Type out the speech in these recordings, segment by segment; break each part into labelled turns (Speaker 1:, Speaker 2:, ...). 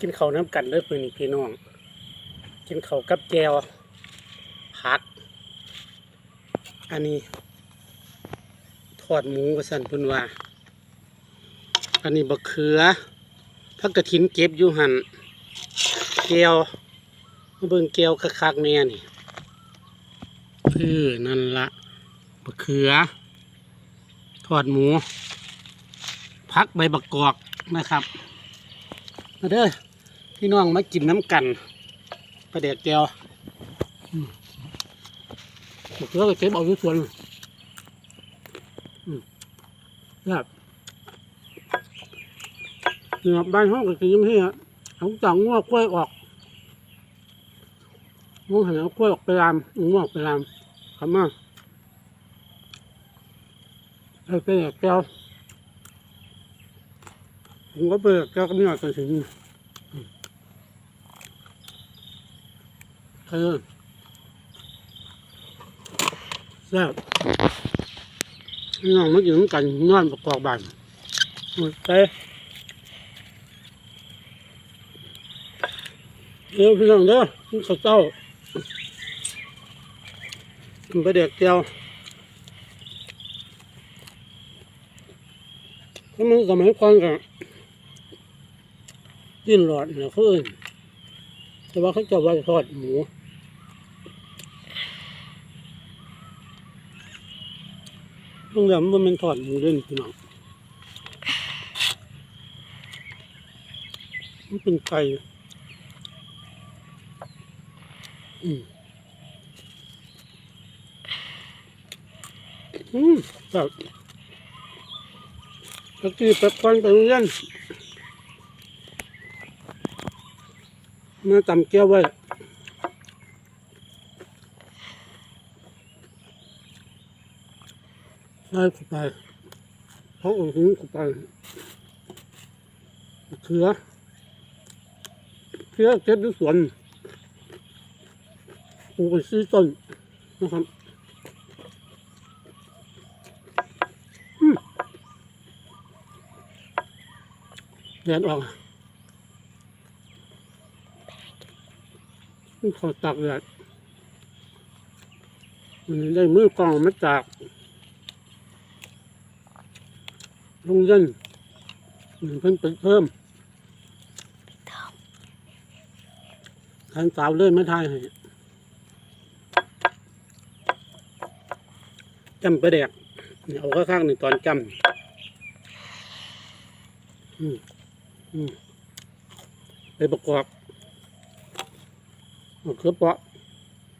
Speaker 1: กินข้าวน้ำกันเด้อพี่นี่พี่น้อง กินข้าวกับแจวผัก อันนี้ ทอดหมูกระสันพุ่นว่า อันนี้บักเขือพักกระถินเก็บอยู่หันแก้วเบิ่งแก้วคักๆแน่นี่เออนั่นละบักเขือ ทอดหมู พักใบบักกอกนะครับ มาเด้อ พี่น้องมากินน้ำกันประเดกแก้วมบักเขือก็เก็บเอาอยู่ส่วนอืมครับนี่ครับบ้านห้องก็กินอยังไงฮะเอาจังงอกกล้วยออกงอกหันเอากล้วยออกไปรามงอกไปรามคำมาเอาไปแดกแก้วผมก็เปิดแก้วก็ไม่ออกกันถึง เออแซ่บน้องมากินน้ำกันนอนประกอบบ้านหมดไปเดี๋ยวพี่น้องเด้อกินข้าวเจ้ากินไปเด็กเจียวถ้ามันสมัยก่อนกันกินหลอดเนี่ยเขาอื่นแต่ว่าเขาจะไว้ทอดหมู โรงแรมมันเป็นทอดหมูเล่นพี่น้องมันเป็นไก่อืมอืมแบบตะกี้ไปควันไปโรงเรียนมาตำแก้วไว้ ได้ข้าไปเขาเอาหินข้าไปเขือเขือเก็บด้วยสวนปลูกไปสี่ต้นนะครับแดดออกขอตักเลยมันได้มือกองมาจาก โรงเรียนมันเพิ่งไปเพิ่มทานสาวเลยไม่ทายให้จำไปแดกเนี่ยเอาข้างๆหนึ่งตอนจำอืมอืมไปประกอบเอาเขือเปาะ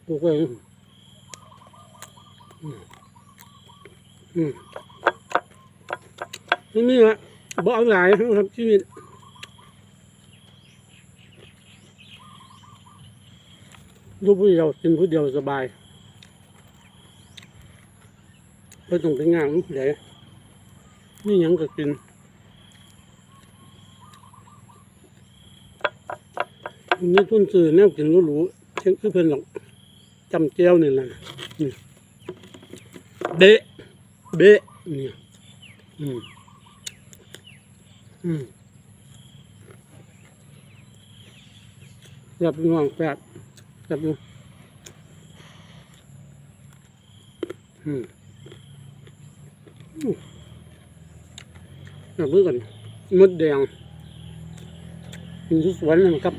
Speaker 1: ปลูกไว้อืมอืม นี่นี่ฮะบ่เอาหลายครับชีวิตอยู่ผู้เดียวกินผู้เดียวสบายไม่ต้องไปงานผู้ใดนี่ยังก็กินมีทุนซื้อแนวกินหรู้ๆเช่นคือเพิ่นหรอกจำเจียวนี่แหละเบะเบะนี่อืมอืม แบบง่วงแปดแบบนี้อืมอืมแบบนี้กันมดแดงอยู่ที่สวนนั่นครับ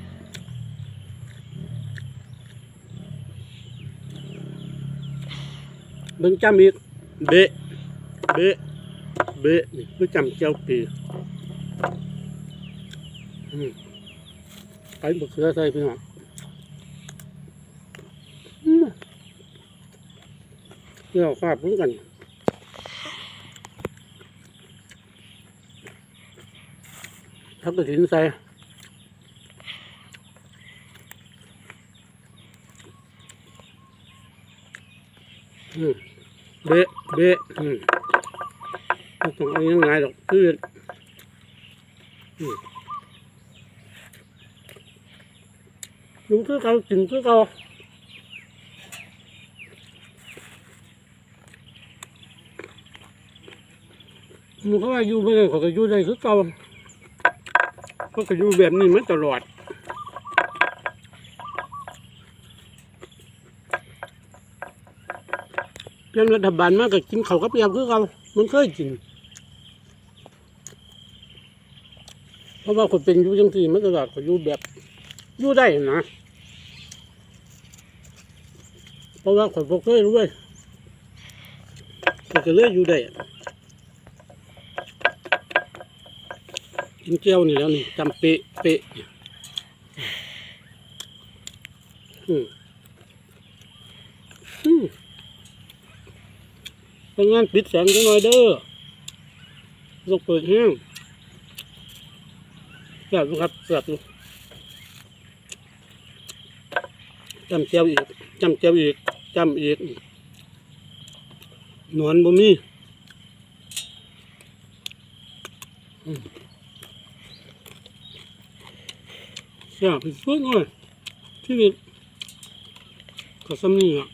Speaker 1: เบิ่งจำอีกเบะเบะเบะนี่คือจำเจ้าปี ไปบกเสือใส่พี่น้องเดี๋ยวฟาดพุ่งกันทับกระถินใส่เบะเบะอืมต้องเอายังไงหรอกคืออืม อยู่คือเขากินคือเขามันเขาว่าอยู่ไม่ได้เขาก็อยู่ได้คือเขาเขาก็อยู่แบบนี้มาตลอดเรื่องรัฐบาลมากก็กินเขากับยำคือเขามันเคยกินเพราะว่าคนเป็นอยู่จังสี่มันตลอดก็อยู่แบบอยู่ได้นะ เพราะว่าคนพวกเคยรู้เลยก็เลื่อยอยู่ได้กินเจียวนี่แล้วนี่จำเปะเปะอืมอืมทำงานปิดแสงจังหน่อยเด้อต้องเปิดแห้งแซ่บอยู่ครับแซ่บอยู่จำเจียวอีกจำเจียวอีก จำอีกหนอนบ่มีอืมแซ่บที่สุดเลยชีวิตก็สำนีอะ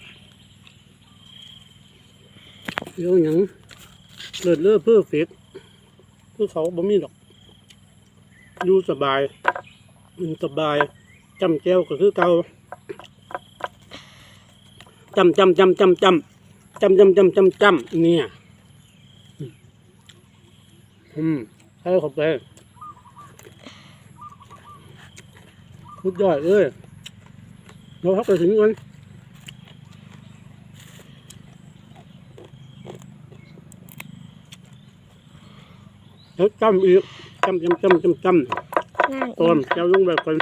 Speaker 1: เดี๋ยวหยังเลิศเลือเพื่อเฟกเพื่อเขาบ่มีดอกอยู่สบายมันสบายจำแก้วก็คือเก่า จำจำจำจำจำจำจำจำจำจำเนี่ยอืมให้เข้าไปสุดยอดเลยเราพักไปถึงกันแล้วจำอีกจำจำจำจำจ
Speaker 2: นั่งำ
Speaker 1: ต้มเจ้าลงแบบคน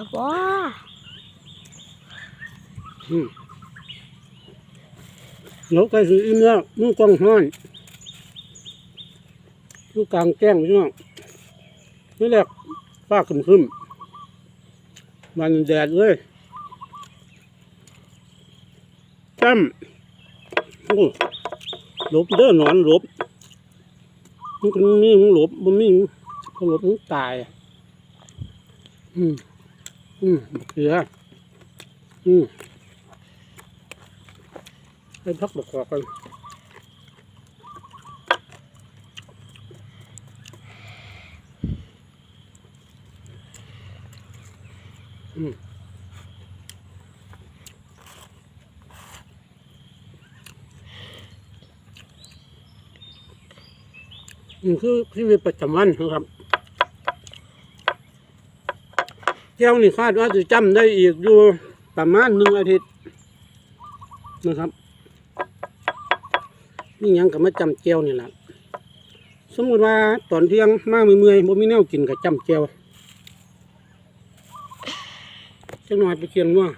Speaker 2: อิ่มเหรอวะ
Speaker 1: อืมแล้วใกล้สิอิ่มแล้วมือกองห้อนอยู่กลางแจ้งพี่น้องนี่แหละฟ้าขึ้นขึ้นมันแดดเลยจำโอ้หลบเด้อหนอนหลบมันก็มีมึงหลบมันมีมึงหลบมึงตายอืม อืมเสืออืมให้พักบกกอกกันอืมนี่คือชีวิตประจำวันนะครับ แก้วนี่คาดว่าจะจำได้อีกอยู่ประมาณหนึ่งอาทิตย์นะครับนี่ยังกับมาจำแก้วนี่แหละสมมติว่าตอนเที่ยงมาเมื่อยๆบ่มีแนวกินกับจำแก้วจังหน่อยไปเคียงว่า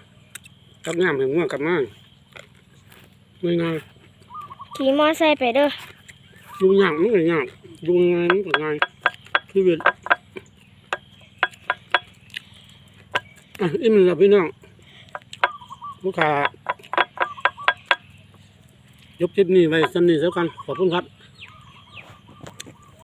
Speaker 1: กับงามถึงว่ากับมาง่าย
Speaker 2: ขี่มอไซค์ไปเด้อ
Speaker 1: ๆดูยากมันก็ยากดูง่ายมันก็ง่ายชีวิต อะอิ่มแล้วพี่น้องลูกค้ายกคลิปนี้ไว้สำนีแล้วกันขอบคุณครับ